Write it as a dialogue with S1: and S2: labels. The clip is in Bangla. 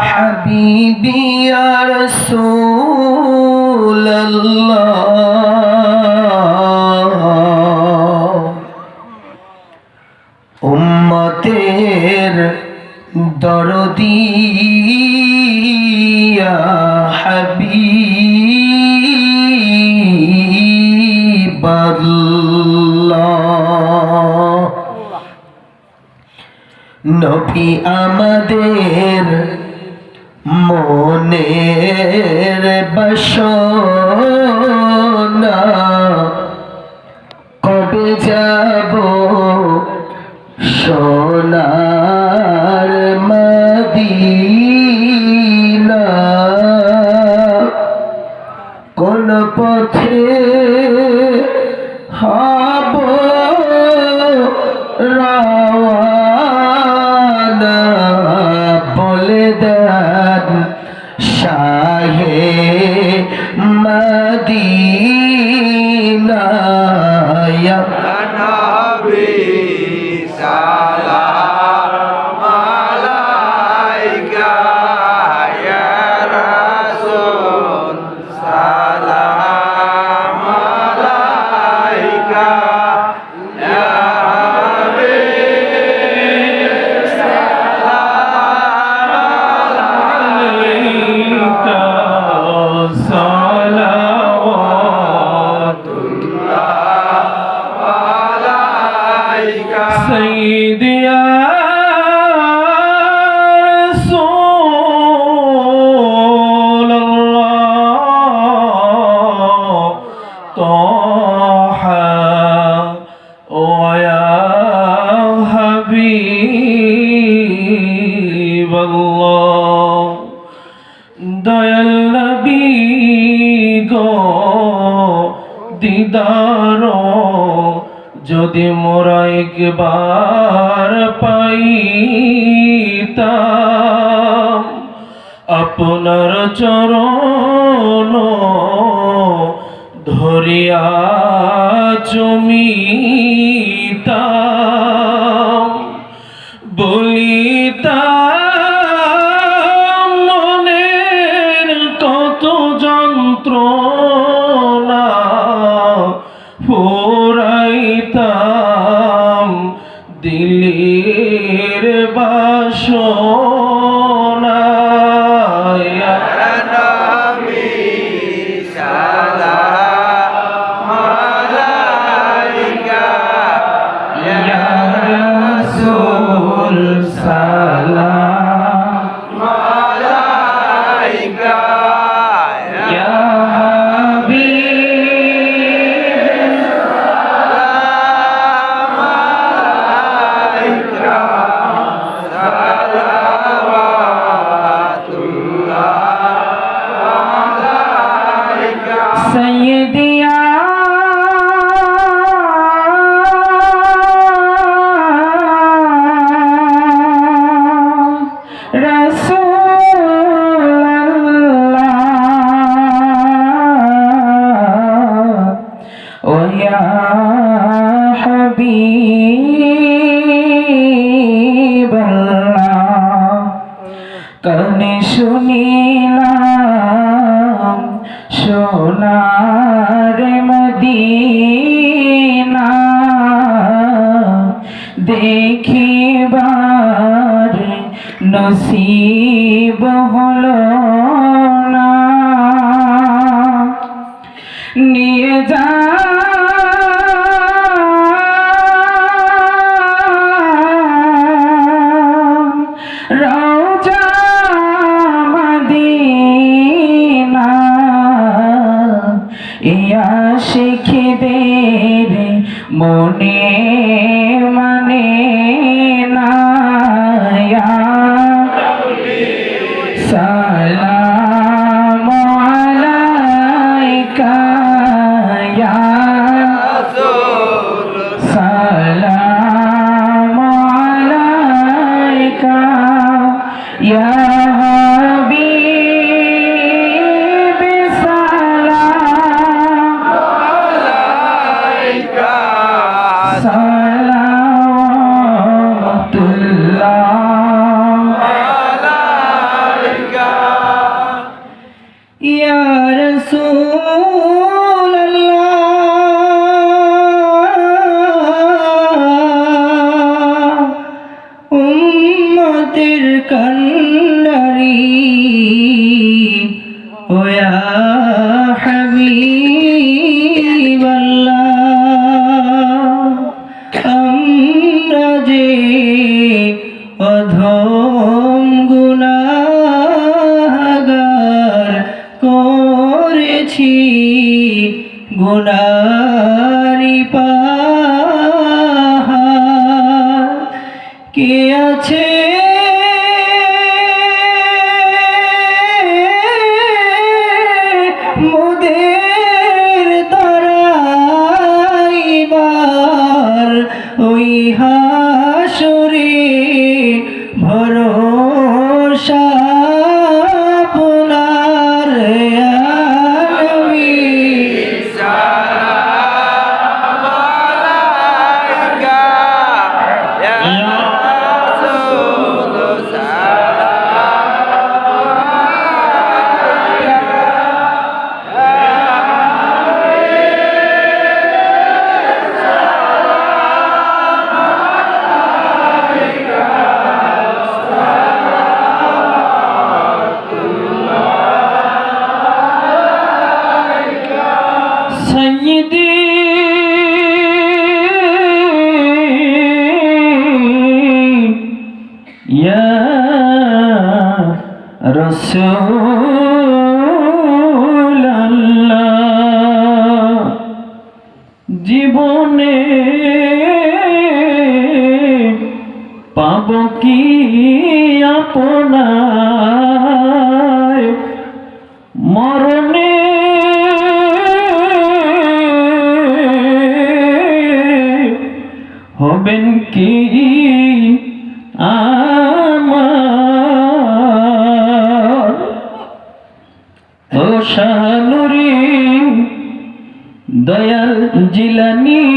S1: حبيبي يا رسول الله أمتير دردي يا حبيب الله নবী আমাদের মনের বাসনা। কবে যাব সোনার মদিনা? কোন পথে হব
S2: আলা দয়াল নবী গো দিদার যদি মোরা একবার পাইতাম আপনার চরণ ধরিয়া জমিতাম দেখিবার নসিব হল না। নিয়ে যা কান্ডারি ওয়া হাবিবাল্লাহ আমরা যে অধম গুনাহগার করেছি গুনারি পাহাড় কে আছে রসুল জীবনে পাব কি আপনায় মরণে হবেন কি ও দয়াল জিলানি।